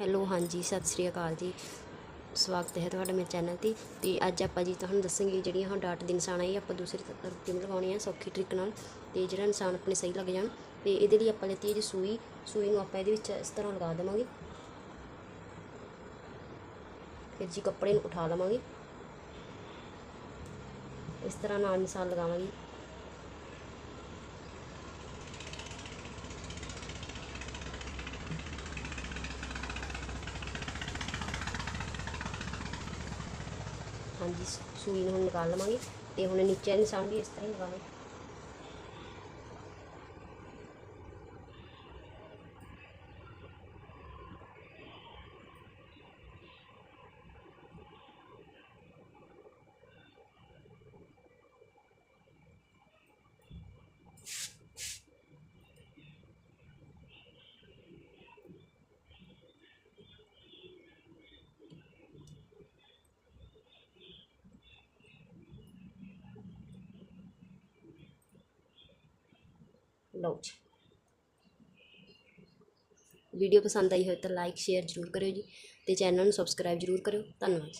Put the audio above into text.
Hello, ਹਾਂਜੀ, ਸਤਿ ਸ੍ਰੀ ਅਕਾਲ ਜੀ। ਸਵਾਗਤ ਹੈ ਤੁਹਾਡਾ ਮੇਰੇ ਚੈਨਲ ਤੇ। ਤੇ ਅੱਜ ਆਪਾਂ ਜੀ ਤੁਹਾਨੂੰ ਦੱਸਾਂਗੇ ਜਿਹੜੀਆਂ ਹੁਣ ਡਾਟ ਦੇ ਨਿਸ਼ਾਨ ਆਏ ਆਪਾਂ ਦੂਸਰੇ ਤਰੀਕੇ ਨਾਲ ਲਗਾਉਣੇ ਆ ਸੌਖੀ ਤਰੀਕੇ ਨਾਲ। ਤੇ ਜਿਹੜਾ ਨਿਸ਼ਾਨ ਆਪਣੇ ਸਹੀ ਲੱਗ ਜਾਣ, ਤੇ ਇਹਦੇ ਲਈ ਆਪਾਂ ਲੈਤੀ ਹੈ ਜੀ ਸੂਈ। ਸੂਈ ਨੂੰ ਆਪਾਂ ਇਹਦੇ ਵਿੱਚ ਇਸ ਤਰ੍ਹਾਂ ਲਗਾ ਦੇਵਾਂਗੇ। ਫਿਰ ਜੀ ਕੱਪੜੇ ਨੂੰ ਉਠਾ ਲਵਾਂਗੇ ਇਸ ਤਰ੍ਹਾਂ ਨਾਲ ਨਿਸ਼ਾਨ ਲਗਾਵਾਂਗੇ। ਹਾਂਜੀ, ਸੂਈ ਨੂੰ ਹੁਣ ਨਿਕਾਲ ਲਵਾਂਗੇ ਤੇ ਹੁਣ ਨੀਚੇ ਵਾਲਾ ਨਿਸ਼ਾਨ ਵੀ ਇਸ ਤਰ੍ਹਾਂ ਹੀ ਲਗਾਵਾਂਗੇ ਲਓ ਜੀ। ਵੀਡੀਓ ਪਸੰਦ ਆਈ ਹੋਵੇ ਤਾਂ ਲਾਈਕ ਸ਼ੇਅਰ ਜ਼ਰੂਰ ਕਰਿਓ ਜੀ ਤੇ ਚੈਨਲ ਨੂੰ ਸਬਸਕ੍ਰਾਈਬ ਜ਼ਰੂਰ ਕਰਿਓ। ਧੰਨਵਾਦ